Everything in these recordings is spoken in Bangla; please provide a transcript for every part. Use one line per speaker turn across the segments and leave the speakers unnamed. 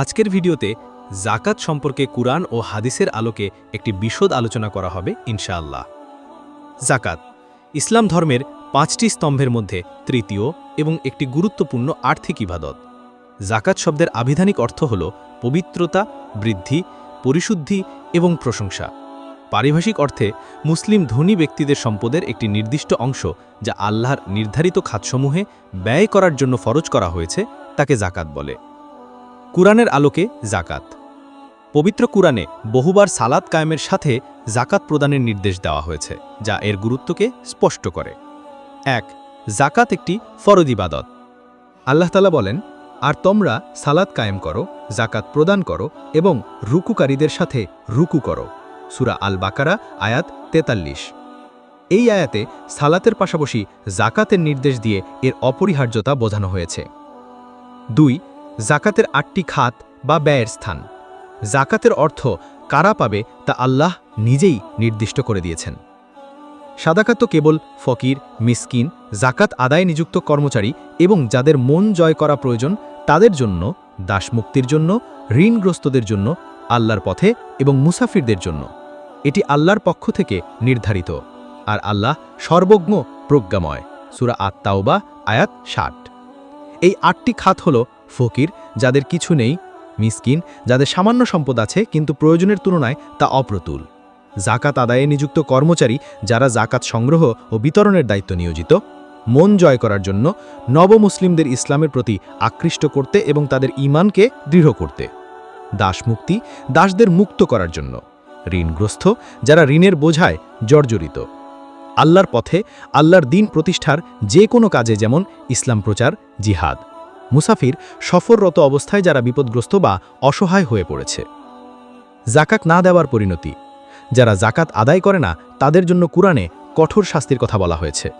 আজকের ভিডিওতে জাকাত সম্পর্কে কুরআন ও হাদিসের আলোকে একটি বিশদ আলোচনা করা হবে, ইনশাআল্লাহ। জাকাত ইসলাম ধর্মের পাঁচটি স্তম্ভের মধ্যে তৃতীয় এবং একটি গুরুত্বপূর্ণ আর্থিক ইবাদত। জাকাত শব্দের আবিধানিক অর্থ হল পবিত্রতা, বৃদ্ধি, পরিশুদ্ধি এবং প্রশংসা। পারিভাষিক অর্থে মুসলিম ধনী ব্যক্তিদের সম্পদের একটি নির্দিষ্ট অংশ যা আল্লাহর নির্ধারিত খাতসমূহে ব্যয় করার জন্য ফরজ করা হয়েছে, তাকে জাকাত বলে। কুরআনের আলোকে জাকাত পবিত্র কুরআনে বহুবার সালাত কায়েমের সাথে জাকাত প্রদানের নির্দেশ দেওয়া হয়েছে, যা এর গুরুত্বকে স্পষ্ট করে। এক জাকাত একটি ফরজ ইবাদত। আল্লাহ বলেন, আর তোমরা সালাত কায়েম করো জাকাত প্রদান করো এবং রুকুকারীদের সাথে রুকু করো। সুরা আল বাকারা আয়াত তেতাল্লিশ। এই আয়াতে সালাতের পাশাপাশি জাকাতের নির্দেশ দিয়ে এর অপরিহার্যতা বোঝানো হয়েছে। দুই জাকাতের আটটি খাত বা ব্যয়ের স্থান। জাকাতের অর্থ কারা পাবে তা আল্লাহ নিজেই নির্দিষ্ট করে দিয়েছেন। সাদাকাত তো কেবল ফকির, মিসকিন, জাকাত আদায় নিযুক্ত কর্মচারী এবং যাদের মন জয় করা প্রয়োজন তাদের জন্য, দাসমুক্তির জন্য, ঋণগ্রস্তদের জন্য, আল্লাহর পথে এবং মুসাফিরদের জন্য। এটি আল্লাহর পক্ষ থেকে নির্ধারিত। আর আল্লাহ সর্বজ্ঞ, প্রজ্ঞাময়। সুরা আত্মাওবা আয়াত ষাট। এই আটটি খাত হল ফকির, যাদের কিছু নেই, মিসকিন, যাদের সামান্য সম্পদ আছে, কিন্তু প্রয়োজনের তুলনায় তা অপ্রতুল। জাকাত আদায়ে নিযুক্ত কর্মচারী, যারা জাকাত সংগ্রহ ও বিতরণের দায়িত্ব নিয়োজিত, মন জয় করার জন্য নবমুসলিমদের ইসলামের প্রতি আকৃষ্ট করতে এবং তাদের ঈমানকে দৃঢ় করতে। দাসমুক্তি, দাসদের মুক্ত করার জন্য। ঋণগ্রস্ত, যারা ঋণের বোঝায় জর্জরিত। আল্লাহর পথে, আল্লাহর দিন প্রতিষ্ঠার যে কোনো কাজে যেমন ইসলাম প্রচার, জিহাদ। মুসাফির সফররত অবস্থায় যারা বিপদগ্রস্ত বা অসহায় হয়ে পড়েছে। জাকাত না দেওয়ার পরিণতি। যারা জাকাত আদায় করে না, তাদের জন্য কুরআনে কঠোর শাস্তির কথা বলা হয়েছে।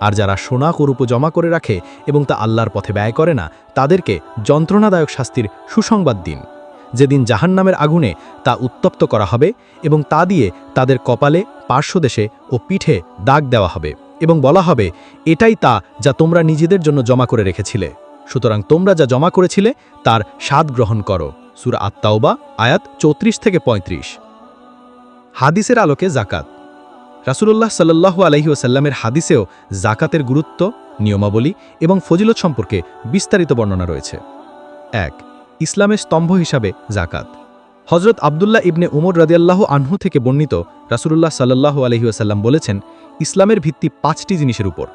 আর যারা সোনা কুরুপ জমা করে রাখে এবং তা আল্লাহর পথে ব্যয় করে না, তাদেরকে যন্ত্রণাদায়ক শাস্তির সুসংবাদ দিন। যেদিন জাহান্নামের আগুনে তা উত্তপ্ত করা হবে এবং তা দিয়ে তাদের কপালে, পার্শ্বদেশে ও পিঠে দাগ দেওয়া হবে এবং বলা হবে, এটাই তা যা তোমরা নিজেদের জন্য জমা করে রেখেছিলে। সুতরাং তোমরা যা জমা করেছিলে, তার স্বাদ গ্রহণ করো। সুরা আত্মাওবা আয়াত চৌত্রিশ থেকে ৩৫ হাদিসের আলোকে জাকাত রাসুলুল্লাহ সাল্লাহু আলহি ওসাল্লামের হাদিসেও জাকাতের গুরুত্ব, নিয়মাবলী এবং ফজিলত সম্পর্কে বিস্তারিত বর্ণনা রয়েছে। এক, ইসলামের স্তম্ভ হিসাবে জাকাত হজরত আবদুল্লাহ ইবনে উমর রাদিয়াল্লাহ আনহু থেকে বর্ণিত রাসুলুল্লাহ সাল্লাহু আলহিউসাল্লাম বলেছেন, ইসলামের ভিত্তি পাঁচটি জিনিসের উপর।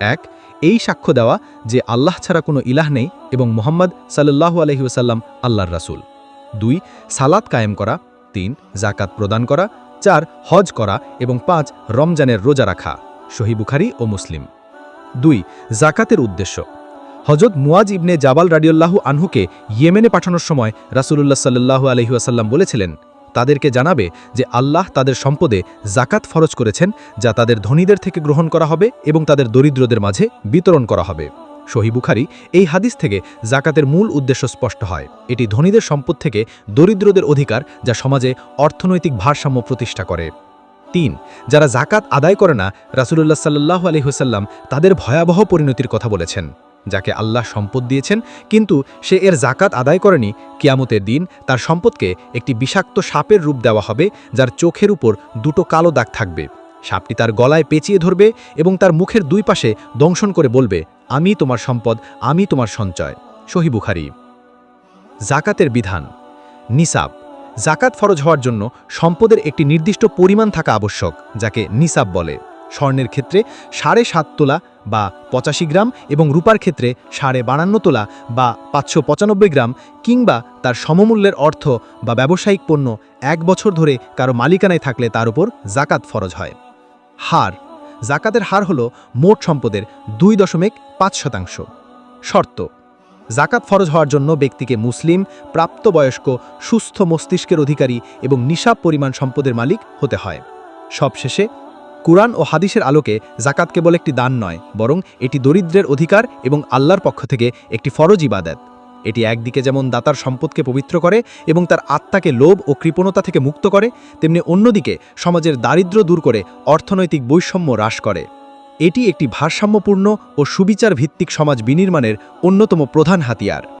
এক, এই সাক্ষ্য দেওয়া যে আল্লাহ ছাড়া কোনো ইলাহ নেই এবং মোহাম্মদ সাল্লাহু আলহিউসাল্লাম আল্লাহর রাসুল। দুই, সালাত কায়েম করা। তিন জাকাত প্রদান করা। চার, হজ করা এবং পাঁচ, রমজানের রোজা রাখা। বুখারি ও মুসলিম। দুই জাকাতের উদ্দেশ্য। হজরত মুয়াজ ইবনে জাবাল রাডিউল্লাহু আনহুকে ইয়েমেনে পাঠানোর সময় রাসুলুল্লাহ সাল্লাহু আলহিউসাল্লাম বলেছিলেন তাদেরকে জানাবে যে আল্লাহ তাদের সম্পদে জাকাত ফরজ করেছেন, যা তাদের ধনীদের থেকে গ্রহণ করা হবে এবং তাদের দরিদ্রদের মাঝে বিতরণ করা হবে। সহি বুখারি এই হাদিস থেকে জাকাতের মূল উদ্দেশ্য স্পষ্ট হয়। এটি ধনীদের সম্পদ থেকে দরিদ্রদের অধিকার, যা সমাজে অর্থনৈতিক ভারসাম্য প্রতিষ্ঠা করে। তিন, যারা জাকাত আদায় করে না, রাসুলুল্লাহ সাল্লাহ আলহিহসাল্লাম তাদের ভয়াবহ পরিণতির কথা বলেছেন। যাকে আল্লাহ সম্পদ দিয়েছেন, কিন্তু সে এর জাকাত আদায় করেনি। কিয়ামতের দিন তার সম্পদকে একটি বিষাক্ত সাপের রূপ দেওয়া হবে, যার চোখের উপর দুটো কালো দাগ থাকবে। সাপটি তার গলায় পেঁচিয়ে ধরবে এবং তার মুখের দুই পাশে দংশন করে বলবে, আমি তোমার সম্পদ, আমি তোমার সঞ্চয়। সহি বুখারি। জাকাতের বিধান, নিসাব। জাকাত ফরজ হওয়ার জন্য সম্পদের একটি নির্দিষ্ট পরিমাণ থাকা আবশ্যক, যাকে নিসাব বলে। স্বর্ণের ক্ষেত্রে সাড়ে সাত তোলা বা পঁচাশি গ্রাম এবং রূপার ক্ষেত্রে সাড়ে বানান্ন তোলা বা পাঁচশো পঁচানব্বই গ্রাম কিংবা তার সমমূল্যের অর্থ বা ব্যবসায়িক পণ্য এক বছর ধরে কারও মালিকানায় থাকলে তার উপর জাকাত ফরজ হয়। হার। জাকাতের হার হল মোট সম্পদের দুই দশমিক পাঁচ শতাংশ। শর্ত। জাকাত ফরজ হওয়ার জন্য ব্যক্তিকে মুসলিম, প্রাপ্তবয়স্ক, সুস্থ মস্তিষ্কের অধিকারী এবং নিশাব পরিমাণ সম্পদের মালিক হতে হয়। সবশেষে কুরআন ও হাদিসের আলোকে জাকাত কেবল একটি দান নয়, বরং এটি দরিদ্রের অধিকার এবং আল্লাহর পক্ষ থেকে একটি ফরজ ইবাদত। এটি একদিকে যেমন দাতার সম্পদকে পবিত্র করে এবং তার আত্মাকে লোভ ও কৃপণতা থেকে মুক্ত করে, তেমনি অন্যদিকে সমাজের দারিদ্র্য দূর করে অর্থনৈতিক বৈষম্য হ্রাস করে। এটি একটি ভারসাম্যপূর্ণ ও সুবিচার ভিত্তিক সমাজ বিনির্মাণের অন্যতম প্রধান হাতিয়ার।